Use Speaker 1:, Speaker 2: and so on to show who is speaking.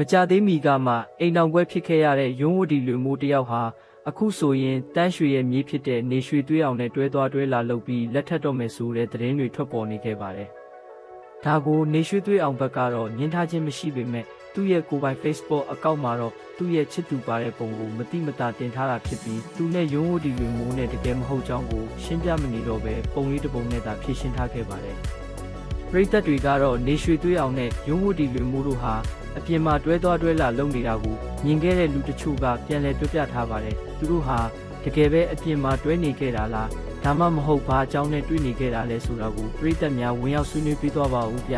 Speaker 1: မကြသေးမီကမှအိမ်တော်ပွဲဖြစ်ခဲ့ရတဲ့ရုံးဝတီလူမျိုးတစ်ယောက်ဟာအခုဆိုရင်တန်းရွှေရဲ့မြေးဖြစ်တဲ့နေရွှေသွေးအောင်နဲ့တွဲသွားတွဲလာလုပ်ပြီးလက်ထပ်တော့မယ်ဆိုတဲ့သတင်းတွေထွက်ပေါ်နေခဲ့ပါတယ်။ဒါကိုနေရွှေသွေးအောင်ဘက်ကတော့ညှင်းထားခြင်းမရှိပေမဲ့သူ့ရဲ့ကိုယ်ပိုင် Facebook အကောင့်မှာတော့သူ့ရဲ့ချစ်သူပါတဲ့ပုံကိုမတိမတာတင်ထားတာဖြစ်ပြီးသူနဲ့ရုံးဝတီလူမျိုးနဲ့တကယ်မဟုတ်ကြောင်းကိုရှင်းပြမနေတော့ပဲပုံလေးတစ်ပုံနဲ့သာဖြည့်ရှင်းထားခဲ့ပါတယ်။ ပရိသတ်တွေကတော့နေရွှေသွေးအောင်နဲ့ရုံးဝတီလူမျိုးတို့ဟာအပြင်မှာတွဲသွားတွဲလာလုပ်နေတာကိုမြင်ခဲ့တဲ့လူတချို့ကပြန်လည်ပြောပြထားပါတယ်သူတို့ဟာတကယ်ပဲအပြင်မှာတွဲနေခဲ့တာလားဒါမှမဟုတ်ဘာအကြောင်းနဲ့တွေ့နေခဲ့တာလဲဆိုတာကိုပရိသတ်များဝင်ရောက်ဆွေးနွေးပြသွားပါဦးဗျ